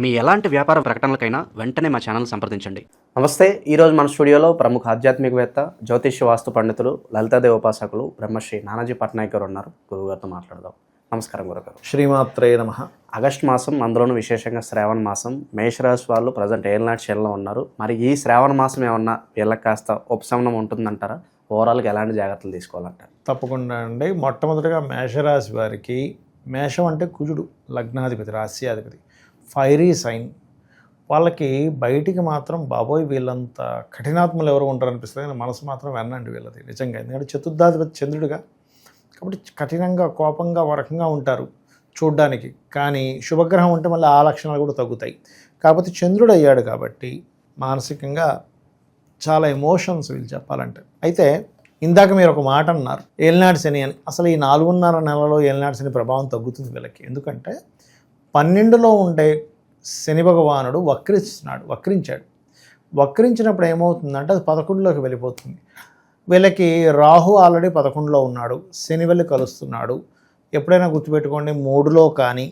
మీ ఎలాంటి వ్యాపార ప్రకటనలకైనా వెంటనే మా ఛానల్ సంప్రదించండి. నమస్తే ఈరోజు మన స్టూడియోలో ప్రముఖ ఆధ్యాత్మికవేత్త జ్యోతిష్య వాస్తు పండితులు లలితాదేవి ఉపాసకులు బ్రహ్మశ్రీ నానాజీ పట్నాయక్ గారు ఉన్నారు. గురువుగారితో మాట్లాడదాం. నమస్కారం గురుగారు. శ్రీమాత్రే నమ. ఆగస్ట్ మాసం అందులోనూ విశేషంగా శ్రావణ మాసం. మేషరాశి వాళ్ళు ప్రజెంట్ ఏళ్ళనాటి శైలిలో ఉన్నారు. మరి ఈ శ్రావణ మాసం ఏమన్నా వీళ్ళకి కాస్త ఉపశమనం ఉంటుందంటారా? ఓవరాల్గా ఎలాంటి జాగ్రత్తలు తీసుకోవాలంటారు? తప్పకుండా అండి. మొట్టమొదటిగా మేషరాశి వారికి మేషం అంటే కుజుడు లగ్నాధిపతి రాశ్యాధిపతి. Fiery sign. వాళ్ళకి బయటికి మాత్రం బాబోయ్ వీళ్ళంత కఠినాత్మలు ఎవరు ఉంటారు అనిపిస్తుంది కానీ మనసు మాత్రం వెన్నండి వీళ్ళది నిజంగా. ఎందుకంటే చతుర్థాధిపతి చంద్రుడిగా. కాబట్టి కఠినంగా కోపంగా ఒక రకంగా ఉంటారు చూడ్డానికి. కానీ శుభగ్రహం ఉంటే మళ్ళీ ఆ లక్షణాలు కూడా తగ్గుతాయి. కాకపోతే చంద్రుడు అయ్యాడు కాబట్టి మానసికంగా చాలా ఎమోషన్స్ వీళ్ళు చెప్పాలంటే. అయితే ఇందాక మీరు ఒక మాట అన్నారు ఏలినాటి శని అని. అసలు ఈ నాలుగున్నర నెలలో ఏలినాటి శని ప్రభావం తగ్గుతుంది వీళ్ళకి. ఎందుకంటే పన్నెండులో ఉండే శని భగవానుడు వక్రిస్తున్నాడు వక్రించాడు. వక్రించినప్పుడు ఏమవుతుందంటే అది పదకొండులోకి వెళ్ళిపోతుంది. వీళ్ళకి రాహు ఆల్రెడీ పదకొండులో ఉన్నాడు శని వెళ్ళి కలుస్తున్నాడు. ఎప్పుడైనా గుర్తుపెట్టుకోండి మూడులో కానీ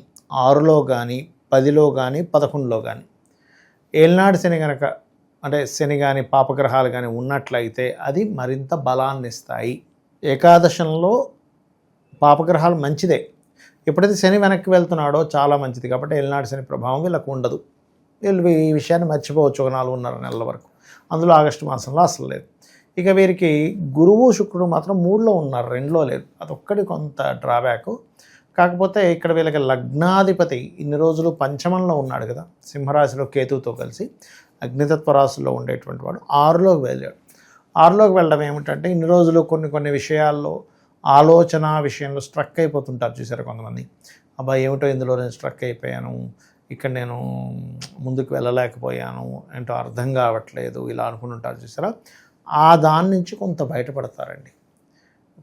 ఆరులో కానీ పదిలో కానీ పదకొండులో కానీ. ఏలినాడు శని కనుక అంటే శని కానీ పాపగ్రహాలు కానీ ఉన్నట్లయితే అది మరింత బలాన్ని ఇస్తాయి ఏకాదశంలో పాపగ్రహాలు మంచిదే. ఎప్పుడైతే శని వెనక్కి వెళ్తున్నాడో చాలా మంచిది. కాబట్టి ఏలినాడు శని ప్రభావం వీళ్ళకు ఉండదు. వీళ్ళు ఈ విషయాన్ని మర్చిపోవచ్చు ఒక నాలుగున్నర నెలల వరకు. అందులో ఆగస్టు మాసంలో అసలు లేదు. ఇక వీరికి గురువు శుక్రుడు మాత్రం మూడులో ఉన్నారు రెండులో లేదు. అదొక్కటి కొంత డ్రాబ్యాక్ కాకపోతే ఇక్కడ వీళ్ళకి లగ్నాధిపతి ఇన్ని రోజులు పంచమంలో ఉన్నాడు కదా. సింహరాశిలో కేతువుతో కలిసి అగ్నితత్వ రాశిలో ఉండేటువంటి వాడు ఆరులోకి వెళ్ళాడు. ఆరులోకి వెళ్ళడం ఏమిటంటే ఇన్ని రోజులు కొన్ని కొన్ని విషయాల్లో ఆలోచన విషయంలో స్ట్రక్ అయిపోతుంటారు చూసారు కొంతమంది. అబ్బాయి ఏమిటో ఇందులో నేను స్ట్రక్ అయిపోయాను ఇక్కడ నేను ముందుకు వెళ్ళలేకపోయాను ఏంటో అర్థం కావట్లేదు ఇలా అనుకుంటుంటారు చూసారా. ఆ దాని నుంచి కొంత బయటపడతారండి.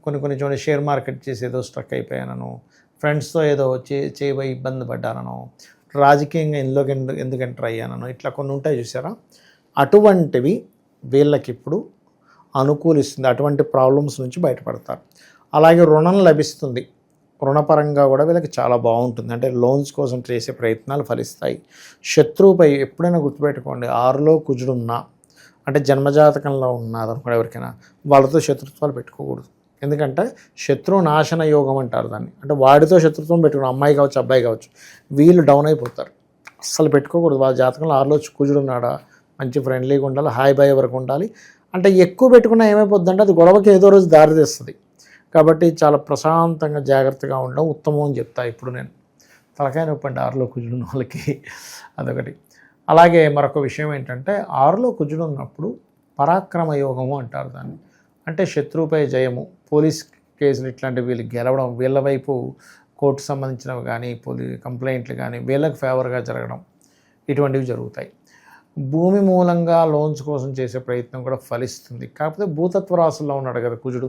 కొన్ని కొన్ని చూడండి షేర్ మార్కెట్ చేసి ఏదో స్ట్రక్ అయిపోయానను ఫ్రెండ్స్తో ఏదో చే చేయబోయి ఇబ్బంది పడ్డానను రాజకీయంగా ఇందులోకి ఎందు- ఎందుకు ఎంటర్ అయ్యానను ఇట్లా కొన్ని ఉంటాయి చూసారా. అటువంటివి వీళ్ళకి ఇప్పుడు అనుకూలిస్తుంది అటువంటి ప్రాబ్లమ్స్ నుంచి బయటపడతారు. అలాగే రుణం లభిస్తుంది. రుణపరంగా కూడా వీళ్ళకి చాలా బాగుంటుంది. అంటే లోన్స్ కోసం చేసే ప్రయత్నాలు ఫలిస్తాయి. శత్రువుపై ఎప్పుడైనా గుర్తుపెట్టుకోండి. ఆరులో కుజుడున్నా అంటే జన్మజాతకంలో ఉన్నది అనుకోండి ఎవరికైనా వాళ్ళతో శత్రుత్వాలు పెట్టుకోకూడదు. ఎందుకంటే శత్రు నాశన యోగం అంటారు దాన్ని. అంటే వాడితో శత్రుత్వం పెట్టుకుని అమ్మాయి కావచ్చు అబ్బాయి కావచ్చు వీళ్ళు డౌన్ అయిపోతారు. అస్సలు పెట్టుకోకూడదు. వాళ్ళ జాతకంలో ఆరులో కుజుడు ఉన్నాడా? మంచి ఫ్రెండ్లీగా ఉండాలి హాయ్ బాయ్ వరకు ఉండాలి. అంటే ఎక్కువ పెట్టుకున్నా ఏమైపోద్దంటే అది గొడవకి ఏదో రోజు దారి తీస్తుంది. కాబట్టి చాలా ప్రశాంతంగా జాగ్రత్తగా ఉండడం ఉత్తమం అని చెప్తా ఇప్పుడు నేను. తలకాయ నొప్పి ఆరులో కుజుడున్న వాళ్ళకి అదొకటి. అలాగే మరొక విషయం ఏంటంటే ఆరులో కుజుడు ఉన్నప్పుడు పరాక్రమ యోగము అంటారు దాన్ని. అంటే శత్రువుపై జయము పోలీస్ కేసులు ఇట్లాంటివి వీళ్ళు గెలవడం వీళ్ళ వైపు కోర్టు సంబంధించినవి కానీ పోలీ కంప్లైంట్లు కానీ వీళ్ళకి ఫేవర్గా జరగడం ఇటువంటివి జరుగుతాయి. భూమి మూలంగా లోన్స్ కోసం చేసే ప్రయత్నం కూడా ఫలిస్తుంది. కాకపోతే భూతత్వ రాశుల్లో ఉన్నాడు కదా కుజుడు.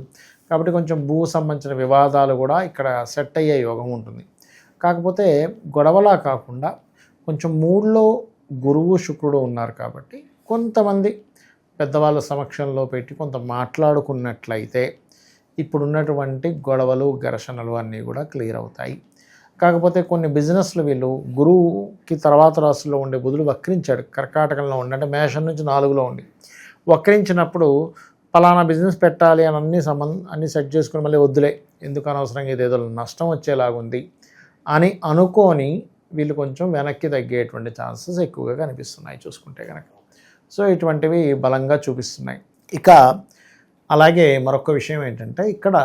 కాబట్టి కొంచెం భూ సంబంధించిన వివాదాలు కూడా ఇక్కడ సెట్ అయ్యే యోగం ఉంటుంది. కాకపోతే గొడవలా కాకుండా కొంచెం మూడులో గురువు శుక్రుడు ఉన్నారు కాబట్టి కొంతమంది పెద్దవాళ్ళ సమక్షంలో పెట్టి కొంత మాట్లాడుకున్నట్లయితే ఇప్పుడున్నటువంటి గొడవలు ఘర్షణలు అన్నీ కూడా క్లియర్ అవుతాయి. కాకపోతే కొన్ని బిజినెస్లు వీళ్ళు గురువుకి తర్వాత రాశుల్లో ఉండే బుధుడు వక్రించాడు కర్కాటకంలో ఉండి అంటే మేషం నుంచి నాలుగులో ఉండి. వక్రించినప్పుడు పలానా బిజినెస్ పెట్టాలి అని అన్ని సంబంధ అన్ని సెట్ చేసుకుని మళ్ళీ వద్దులే ఎందుకు అనవసరంగా ఇదేదో నష్టం వచ్చేలాగుంది అని అనుకొని వీళ్ళు కొంచెం వెనక్కి తగ్గేటువంటి ఛాన్సెస్ ఎక్కువగా కనిపిస్తున్నాయి చూసుకుంటే కనుక సో ఇటువంటివి బలంగా చూపిస్తున్నాయి. ఇక అలాగే మరొక విషయం ఏంటంటే ఇక్కడ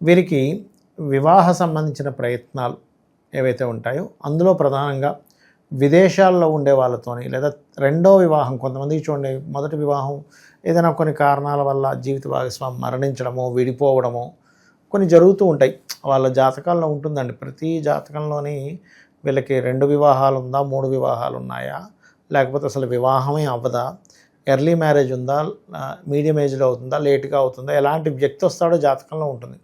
వీరికి వివాహ సంబంధించిన ప్రయత్నాలు ఏవైతే ఉంటాయో అందులో ప్రధానంగా విదేశాల్లో ఉండే వాళ్ళతోని లేదా రెండో వివాహం కొంతమంది చూడండి మొదటి వివాహం ఏదైనా కొన్ని కారణాల వల్ల జీవిత భాగస్వామి మరణించడమో విడిపోవడమో కొన్ని జరుగుతూ ఉంటాయి. వాళ్ళ జాతకాల్లో ఉంటుందండి. ప్రతి జాతకంలోని వీళ్ళకి రెండు వివాహాలు ఉందా మూడు వివాహాలు ఉన్నాయా? లేకపోతే అసలు వివాహమే అవ్వదా? ఎర్లీ మ్యారేజ్ ఉందా? మీడియం ఏజ్లో అవుతుందా? లేట్గా అవుతుందా? ఎలాంటి వ్యక్తి వస్తాడో జాతకంలో ఉంటుంది.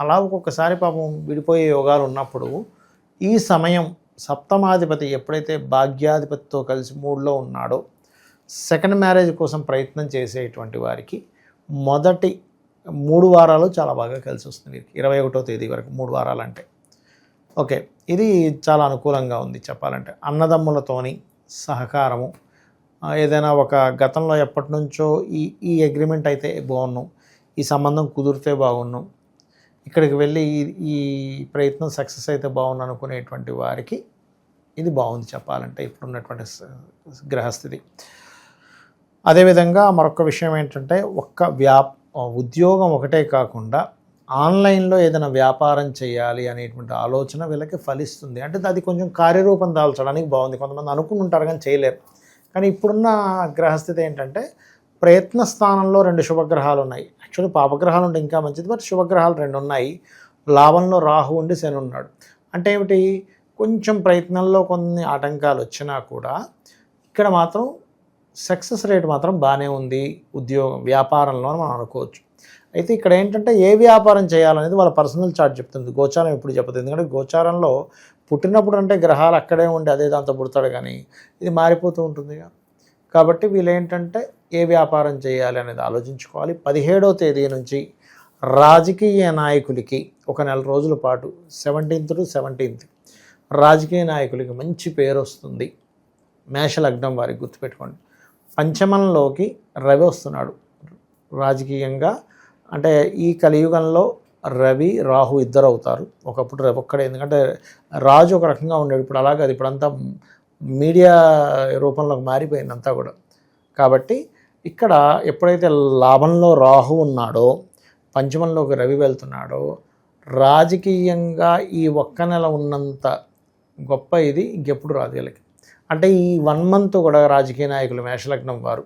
అలా ఒక్కొక్కసారి పాపం విడిపోయే యోగాలు ఉన్నప్పుడు ఈ సమయం సప్తమాధిపతి ఎప్పుడైతే భాగ్యాధిపతితో కలిసి మూడులో ఉన్నాడో సెకండ్ మ్యారేజ్ కోసం ప్రయత్నం చేసేటువంటి వారికి మొదటి మూడు వారాలు చాలా బాగా కలిసి వస్తుంది వీరికి. ఇరవై ఒకటో తేదీ వరకు మూడు వారాలు అంటే ఓకే ఇది చాలా అనుకూలంగా ఉంది చెప్పాలంటే. అన్నదమ్ములతోని సహకారము ఏదైనా ఒక గతంలో ఎప్పటి నుంచో ఈ ఈ అగ్రిమెంట్ అయితే బాగున్నాం ఈ సంబంధం కుదిరితే బాగున్నాం ఇక్కడికి వెళ్ళి ఈ ప్రయత్నం సక్సెస్ అయితే బాగుంది అనుకునేటువంటి వారికి ఇది బాగుంది చెప్పాలంటే ఇప్పుడున్నటువంటి గ్రహస్థితి. అదేవిధంగా మరొక విషయం ఏంటంటే ఒక్క వ్యాప్ ఉద్యోగం ఒకటే కాకుండా ఆన్లైన్లో ఏదైనా వ్యాపారం చేయాలి అనేటువంటి ఆలోచన వీళ్ళకి ఫలిస్తుంది. అంటే అది కొంచెం కార్యరూపం దాల్చడానికి బాగుంది. కొంతమంది అనుకుని ఉంటారు కానీ చేయలేరు. కానీ ఇప్పుడున్న గ్రహస్థితి ఏంటంటే ప్రయత్న స్థానంలో రెండు శుభగ్రహాలు ఉన్నాయి. యాక్చువల్లీ పాపగ్రహాలు ఉంటే ఇంకా మంచిది బట్ శుభగ్రహాలు రెండు ఉన్నాయి లాభంలో రాహు ఉండి శని ఉన్నాడు. అంటే ఏమిటి? కొంచెం ప్రయత్నంలో కొన్ని ఆటంకాలు వచ్చినా కూడా ఇక్కడ మాత్రం సక్సెస్ రేట్ మాత్రం బాగానే ఉంది ఉద్యోగం వ్యాపారంలో అని మనం అనుకోవచ్చు. అయితే ఇక్కడ ఏంటంటే ఏ వ్యాపారం చేయాలనేది వాళ్ళ పర్సనల్ చార్ట్ చెప్తుంది. గోచారం ఎప్పుడు చెప్పదు. ఎందుకంటే గోచారంలో పుట్టినప్పుడు అంటే గ్రహాలు అక్కడే ఉండి అదే దాంతో పుడతాడు కానీ ఇది మారిపోతూ ఉంటుందిగా. కాబట్టి వీళ్ళు ఏంటంటే ఏ వ్యాపారం చేయాలి అనేది ఆలోచించుకోవాలి. పదిహేడవ తేదీ నుంచి రాజకీయ నాయకులకి ఒక నెల రోజుల పాటు సెవెంటీన్త్ టు సెవెంటీన్త్ రాజకీయ నాయకులకి మంచి పేరు వస్తుంది. మేషలగ్నం వారికి గుర్తుపెట్టుకోండి. పంచమంలోకి రవి వస్తున్నాడు. రాజకీయంగా అంటే ఈ కలియుగంలో రవి రాహు ఇద్దరు అవుతారు ఒకప్పుడు రవి ఒక్కడే. ఎందుకంటే రాజు ఒక రకంగా ఉండేది ఇప్పుడు అలాగే అది ఇప్పుడంతా మీడియా రూపంలోకి మారిపోయిందంతా కూడా. కాబట్టి ఇక్కడ ఎప్పుడైతే లాభంలో రాహు ఉన్నాడో పంచమంలోకి రవి వెళ్తున్నాడో రాజకీయంగా ఈ ఒక్క నెల ఉన్నంత గొప్ప ఇది ఇంకెప్పుడు రాదు వీళ్ళకి. అంటే ఈ వన్ మంత్ కూడా రాజకీయ నాయకులు మేషలగ్నం వారు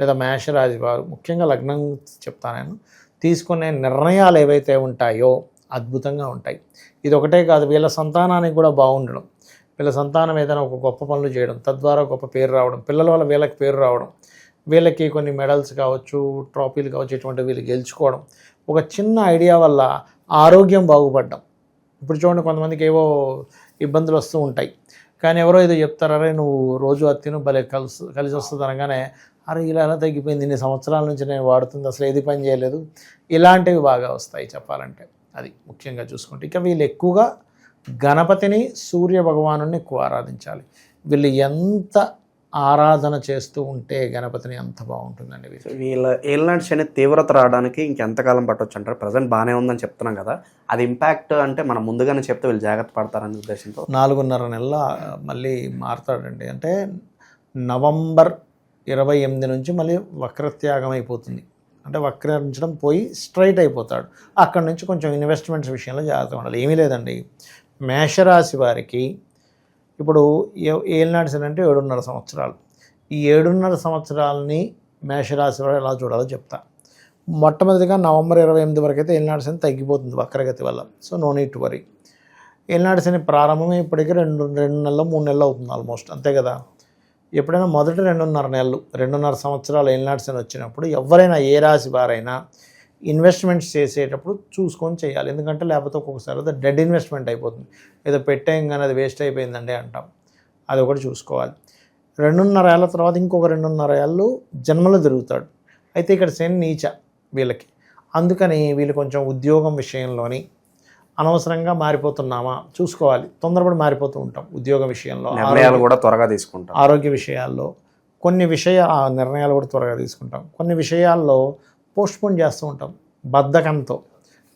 లేదా మేషరాజు వారు ముఖ్యంగా లగ్నం చెప్తాను నేను తీసుకునే నిర్ణయాలు ఏవైతే ఉంటాయో అద్భుతంగా ఉంటాయి. ఇది ఒకటే కాదు వీళ్ళ సంతానానికి కూడా బాగుండడం. వీళ్ళ సంతానం ఏదైనా ఒక గొప్ప పనులు చేయడం తద్వారా గొప్ప పేరు రావడం పిల్లల వల్ల వీళ్ళకి పేరు రావడం వీళ్ళకి కొన్ని మెడల్స్ కావచ్చు ట్రాఫీలు కావచ్చు ఇటువంటి వీళ్ళు గెలుచుకోవడం ఒక చిన్న ఐడియా వల్ల ఆరోగ్యం బాగుపడ్డం. ఇప్పుడు చూడండి కొంతమందికి ఏవో ఇబ్బందులు వస్తూ ఉంటాయి. కానీ ఎవరో ఏదో చెప్తారరే నువ్వు రోజు అది తిను భలే కలిసి కలిసి వస్తుంది అనగానే అరే ఇలా ఎలా తగ్గిపోయింది? ఇన్ని సంవత్సరాల నుంచి నేను వాడుతుంది అసలు ఏది పని చేయలేదు. ఇలాంటివి బాగా వస్తాయి చెప్పాలంటే. అది ముఖ్యంగా చూసుకుంటే. ఇక వీళ్ళు ఎక్కువగా గణపతిని సూర్య భగవాను ఎక్కువ ఆరాధించాలి. వీళ్ళు ఎంత ఆరాధన చేస్తూ ఉంటే గణపతిని అంత బాగుంటుందండి వీళ్ళు ఏళ్ళనాటి శని తీవ్రత రావడానికి ఇంకెంతకాలం పట్టొచ్చు అంటారు ప్రజెంట్ బాగానే ఉందని చెప్తున్నాం కదా. అది ఇంపాక్ట్ అంటే మనం ముందుగానే చెప్తే వీళ్ళు జాగ్రత్త పడతారనే ఉద్దేశంతో? నాలుగున్నర నెలల మళ్ళీ మారుతాడండి. అంటే నవంబర్ ఇరవై ఎనిమిది నుంచి మళ్ళీ వక్రత్యాగం అయిపోతుంది. అంటే వక్రించడం పోయి స్ట్రైట్ అయిపోతాడు. అక్కడ నుంచి కొంచెం ఇన్వెస్ట్మెంట్స్ విషయంలో జాగ్రత్తగా ఉండాలి. ఏమీ లేదండి. మేషరాశి వారికి ఇప్పుడు ఏ- ఏలినాటి శని అంటే ఏడున్నర సంవత్సరాలు. ఈ ఏడున్నర సంవత్సరాలని మేషరాశి వారు ఎలా చూడాలో చెప్తా. మొట్టమొదటిగా నవంబర్ ఇరవై ఎనిమిది వరకు అయితే ఏలినాటి శని తగ్గిపోతుంది వక్రగతి వల్ల. సో నో నీట్ వరీ ఏలినాటి శని ప్రారంభమే ఇప్పటికీ రెండు రెండు నెలలు మూడు నెలలు అవుతుంది ఆల్మోస్ట్ అంతే కదా? ఎప్పుడైనా మొదటి రెండున్నర నెలలు రెండున్నర సంవత్సరాలు ఏలినాటి శని వచ్చినప్పుడు ఎవరైనా ఏ రాశి వారైనా ఇన్వెస్ట్మెంట్స్ చేసేటప్పుడు చూసుకొని చేయాలి. ఎందుకంటే లేకపోతే ఒక్కొక్కసారి అది డెడ్ ఇన్వెస్ట్మెంట్ అయిపోతుంది. ఏదో పెట్టేయం కానీ అది వేస్ట్ అయిపోయిందండి అంటాం. అది ఒకటి చూసుకోవాలి. రెండున్నర ఏళ్ళ తర్వాత ఇంకొక రెండున్నర ఏళ్ళు జన్మలో తిరుగుతాడు. అయితే ఇక్కడ శని నీచ వీళ్ళకి. అందుకని వీళ్ళు కొంచెం ఉద్యోగం విషయంలోని అనవసరంగా మారిపోతున్నామా చూసుకోవాలి. తొందరపడి మారిపోతూ ఉంటాం ఉద్యోగ విషయంలో. నిర్ణయాలు కూడా త్వరగా తీసుకుంటారు ఆరోగ్య విషయాల్లో కొన్ని విషయ నిర్ణయాలు కూడా త్వరగా తీసుకుంటాం. కొన్ని విషయాల్లో పోస్ట్పోన్ చేస్తూ ఉంటాం బద్ధకంతో.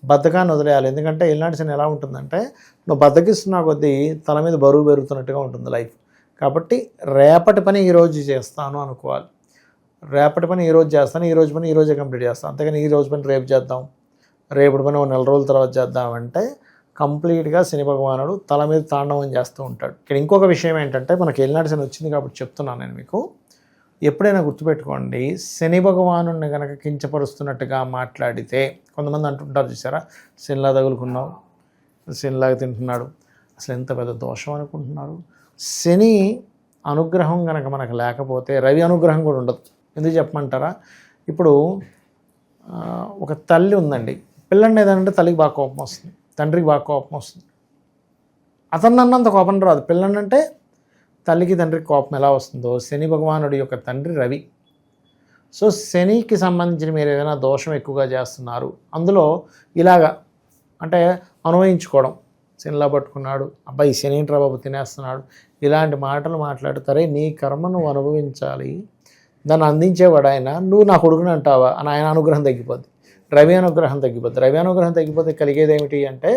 బద్ధకాన్ని వదిలేయాలి. ఎందుకంటే ఇలాంటి ఎలా ఉంటుందంటే నువ్వు బద్దకిస్తున్న కొద్దీ తల మీద బరువు పెరుగుతున్నట్టుగా ఉంటుంది లైఫ్. కాబట్టి రేపటి పని ఈరోజు చేస్తాను అనుకోవాలి. రేపటి పని ఈరోజు చేస్తాను ఈ రోజు పని ఈరోజే కంప్లీట్ చేస్తాను. అంతేగాని ఈ రోజు పని రేపు చేద్దాం. రేపటి పని ఒక నెల రోజుల తర్వాత చేద్దామంటే కంప్లీట్గా శని భగవానుడు తల మీద తాండవం చేస్తూ ఉంటాడు. ఇక్కడ ఇంకొక విషయం ఏంటంటే మనకి ఎల్నాటి శని వచ్చింది కాబట్టి చెప్తున్నాను నేను మీకు. ఎప్పుడైనా గుర్తుపెట్టుకోండి శని భగవాను గనక కించపరుస్తున్నట్టుగా మాట్లాడితే కొంతమంది అంటుంటారు చూసారా శనిలా తగులుకున్నావు శనిలాగా తింటున్నాడు అసలు ఎంత పెద్ద దోషం అనుకుంటున్నారు. శని అనుగ్రహం కనుక మనకు లేకపోతే రవి అనుగ్రహం కూడా ఉండదు. ఎందుకు చెప్పమంటారా? ఇప్పుడు ఒక తల్లి ఉందండి. పిల్లని ఏదంటే తల్లికి బాగా కోపం వస్తుంది తండ్రికి బాగా కోపం వస్తుంది. అతను అన్నంత కోపం రాదు. పిల్లని అంటే తల్లికి తండ్రికి కోపం ఎలా వస్తుందో శని భగవానుడి యొక్క తండ్రి రవి. సో శనికి సంబంధించిన మీరు ఏదైనా దోషం ఎక్కువగా చేస్తున్నారు అందులో ఇలాగా అంటే అనువయించుకోవడం. శనిలా పట్టుకున్నాడు అబ్బాయి శని ఏంట్రా బాబు తినేస్తున్నాడు ఇలాంటి మాటలు మాట్లాడతారే నీ కర్మ నువ్వు అనుభవించాలి దాన్ని అందించేవాడు ఆయన నువ్వు నా కొడుకుని అంటావా అని ఆయన అనుగ్రహం తగ్గిపోద్ది. రవి అనుగ్రహం తగ్గిపోద్ది. రవి అనుగ్రహం తగ్గిపోతే కలిగేది ఏమిటి అంటే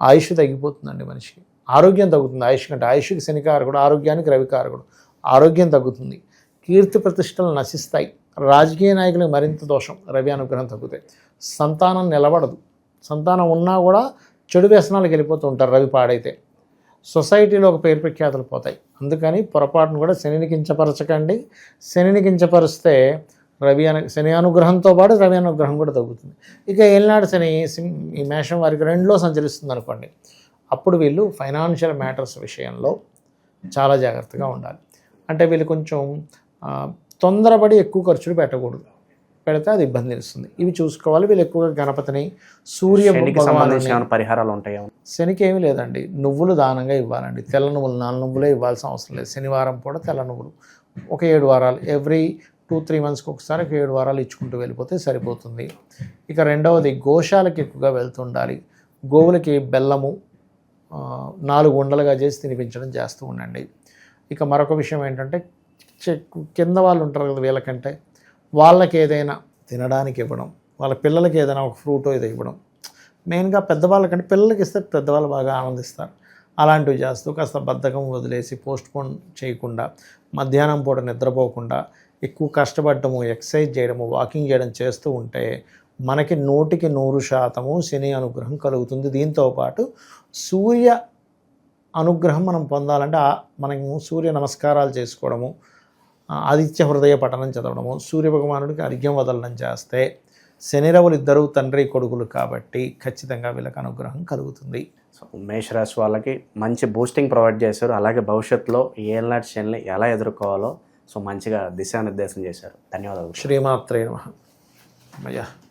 ఆయుష్ తగ్గిపోతుందండి మనిషికి. ఆరోగ్యం తగ్గుతుంది. ఆయుష్ కంటే ఆయుష్కి శనికారకుడు ఆరోగ్యానికి రవికారకుడు. ఆరోగ్యం తగ్గుతుంది. కీర్తి ప్రతిష్టలు నశిస్తాయి. రాజకీయ నాయకులకు మరింత దోషం. రవి అనుగ్రహం తగ్గుతాయి. సంతానం నిలబడదు. సంతానం ఉన్నా కూడా చెడు వ్యసనాలకు వెళ్ళిపోతూ ఉంటారు రవి పాడైతే. సొసైటీలో ఒక పేరు ప్రఖ్యాతులు పోతాయి. అందుకని పొరపాటును కూడా శనిని కించపరచకండి. శనిని కించపరిస్తే రవి అను శని అనుగ్రహంతో పాటు రవి అనుగ్రహం కూడా తగ్గుతుంది. ఇక ఏళ్ళనాడు శని ఈ మేషం వారికి రెండులో సంచరిస్తుంది అనుకోండి అప్పుడు వీళ్ళు ఫైనాన్షియల్ మ్యాటర్స్ విషయంలో చాలా జాగ్రత్తగా ఉండాలి. అంటే వీళ్ళు కొంచెం తొందరపడి ఎక్కువ ఖర్చులు పెట్టకూడదు. పెడితే అది ఇబ్బంది ఇస్తుంది ఇవి చూసుకోవాలి. వీళ్ళు ఎక్కువగా గణపతిని సూర్య పరిహారాలు ఉంటాయా? శనికి ఏమీ లేదండి. నువ్వులు దానంగా ఇవ్వాలండి. తెల్ల నువ్వులు నాలుగు నువ్వులే ఇవ్వాల్సిన అవసరం లేదు. శనివారం కూడా తెల్ల నువ్వులు. ఒక ఏడు వారాలు ఎవ్రీ టూ త్రీ మంత్స్కి ఒకసారి ఒక ఏడు వారాలు ఇచ్చుకుంటూ వెళ్ళిపోతే సరిపోతుంది. ఇక రెండవది గోశాలకి ఎక్కువగా వెళ్తుండాలి గోవులకి బెల్లము నాలుగు ఉండలుగా చేసి తినిపించడం చేస్తూ ఉండండి. ఇక మరొక విషయం ఏంటంటే చె- కింద వాళ్ళు ఉంటారు కదా వీళ్ళకంటే వాళ్ళకి ఏదైనా తినడానికి ఇవ్వడం వాళ్ళ పిల్లలకి ఏదైనా ఒక ఫ్రూట్ ఏదో ఇవ్వడం. మెయిన్గా పెద్దవాళ్ళకంటే పిల్లలకి ఇస్తే పెద్దవాళ్ళు బాగా ఆనందిస్తారు. అలాంటివి చేస్తూ కాస్త బద్ధకం వదిలేసి పోస్ట్పోన్ చేయకుండా మధ్యాహ్నం పూట నిద్రపోకుండా ఎక్కువ కష్టపడటము ఎక్సర్సైజ్ చేయడము వాకింగ్ చేయడం చేస్తూ ఉంటే మనకి నూటికి నూరు శాతము శని అనుగ్రహం కలుగుతుంది. దీంతో పాటు సూర్య అనుగ్రహం మనం పొందాలంటే మనము సూర్య నమస్కారాలు చేసుకోవడము ఆదిత్య హృదయ పఠనం చదవడము సూర్య భగవానుడికి అర్ఘ్యం వదలడం చేస్తే శనిరవులు ఇద్దరు తండ్రి కొడుకులు కాబట్టి ఖచ్చితంగా వీళ్ళకి అనుగ్రహం కలుగుతుంది. సో మేషరాశి వాళ్ళకి మంచి బూస్టింగ్ ప్రొవైడ్ చేశారు. అలాగే భవిష్యత్తులో ఏళ్ళనాటి శనిని ఎలా ఎదుర్కోవాలో సో మంచిగా దిశానిర్దేశం చేశారు. ధన్యవాదాలు. శ్రీమాత్రే నమ. అయ్యా